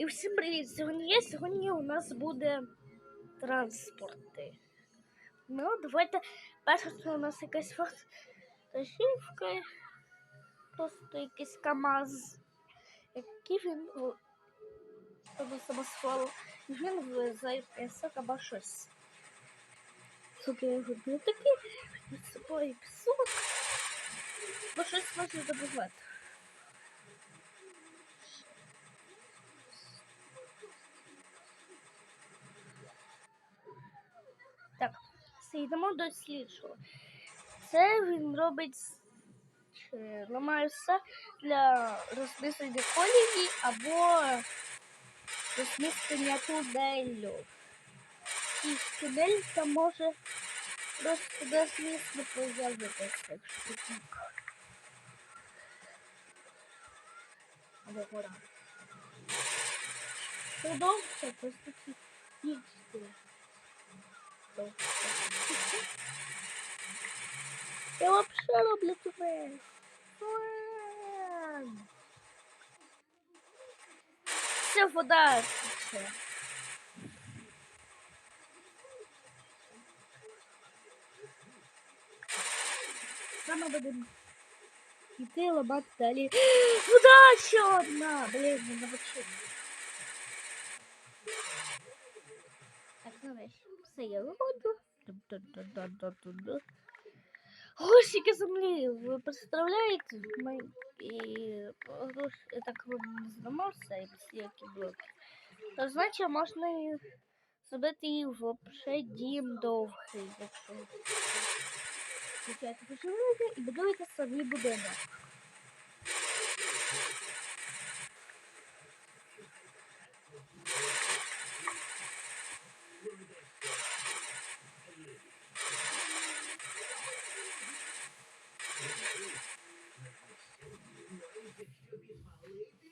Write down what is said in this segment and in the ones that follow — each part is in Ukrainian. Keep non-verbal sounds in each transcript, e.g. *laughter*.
І всім привіт! Сьогодні є. Сьогодні у нас буде транспорти. Ну, давайте перше, що у нас якась вантажівка. Просто якийсь КАМАЗ. Який він о, тому самосвал. Він везе пісок або щось. Сука, я його не такий. З собою пісок. Бо щось може добувати. Йдемо до слідчого. Це він робить ламає все для розміщення колії або розміщення тунелю. І тунель там може просто місця появитися. Або гора. Довше, просто їсти. Я вообще роблю тунель. Ладно. Все, вода. Все. Саме будемо йти ламати далі. Вода *gasps* ще одна! Блін, не навчив. Так, нарешті. Все, я. Ось яке землі. Ви представляєте? Ми і я так не зламався і всі які блоки. То значить можна зробити і взагалі дім довгий, купляєте поживлення і будуєте собі будинок.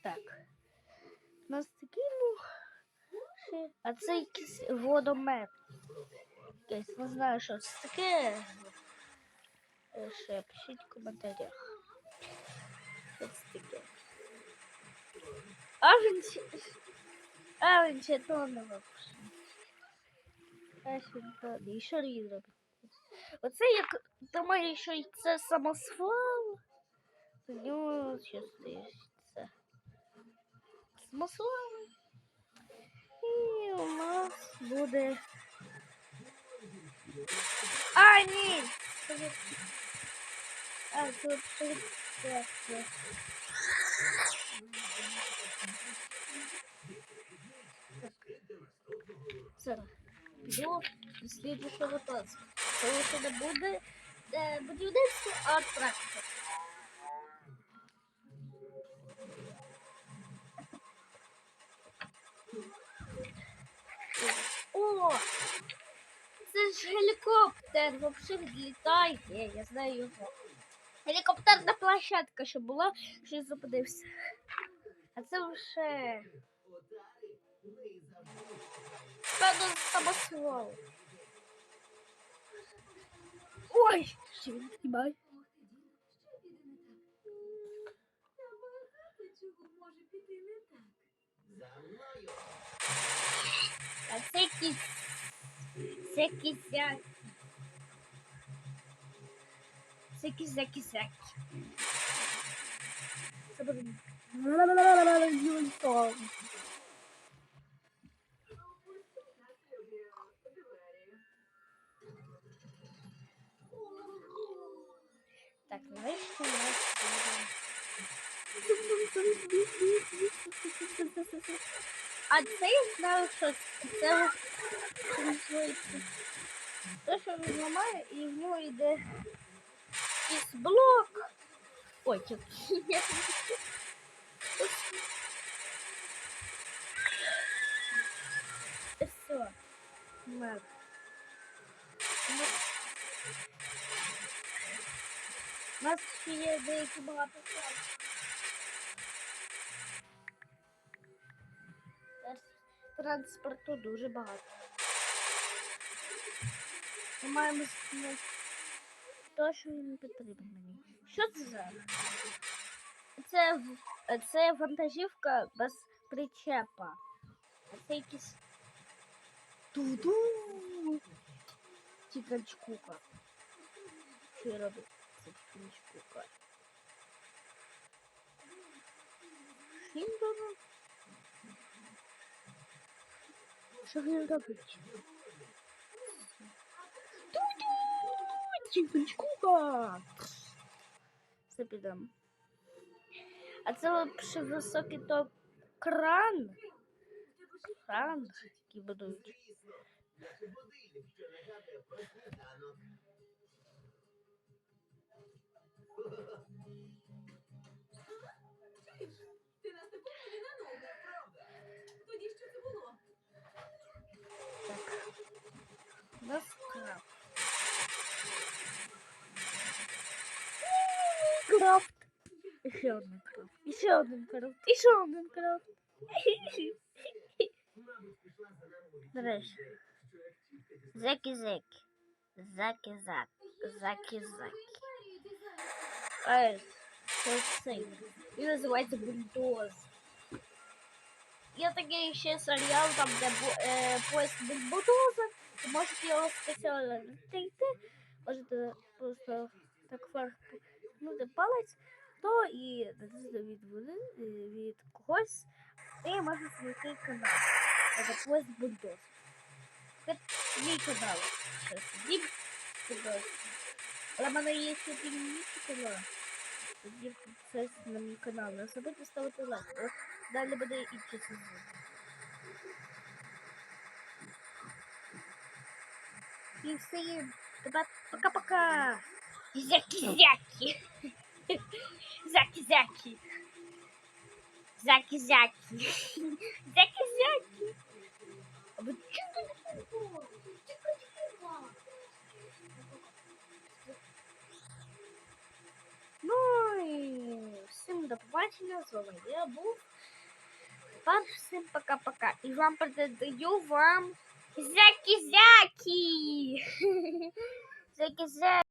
Так. У нас такий ну. ще- А це якийсь водомет. Якийсь, не знаю, що це таке. Е, Ще пишіть в коментарях. Що це таке. А він ще... А він ще то не. А ще він і що він робить? Оце як думаю, що це самосвал. У нього що це. Самосвал. Буде. А, ні! А, тут це. це- це. Все. Йду до слідчого танцю. Тому що не буде е, будівництво, а трактор. Ж гелікоптер, взагалі відлітає, я знаю його. Гелікоптерна площадка, що була, що зупинився. А це вже. Певно, самосвал. Ой! Ще він знімає. А це якісь... Це кізяки. Це кізяки-зяки. Це буде... Юнітон. Так, нарешті у нас буде... А це я знаю, що це називається. Те, що він ламає, і в нього йде якийсь блок. Ой. І все. Ну, У нас ще є деякі багато часу. Транспорту дуже багато. Ми маємо те, що їм потрібно мені. Що це за? Це, це вантажівка без причепа. А це якийсь туду. Тікачкука. Що робить це тікачкука? Хіндону? Що він робить? Туду! Тікачкука! Все підемо. А це ще високий то кран. Кран, який будують. Еще один крафт. Еще один крафт. Еще один крафт. Нарешті. Зеки-зеки. Заки-зак. Заки-заки. Ай, це? Він називається бульдоз. Є такий ще серіал, там, де е, поїзд бульдоза. Можете його спеціально знайти. Можете просто так вверх пнути палець, то і від е, від когось. І можете знайти канал. Бульдоз. Це мій канал. Дім бульдоз. Але в мене є ще інші канали. Тоді це на мій канал. Не забудьте ставити лайк. Далі буде інший сезон. Всім тебе пока-пока. Зяки-зяки. Зяки-зяки. Зяки-зяки. *laughs* А ви чого? Ну і всім до побачення. З вами я був. Вам всім пока-пока. І вам передаю вам зяки-зяки. *laughs* Зяки-зяки.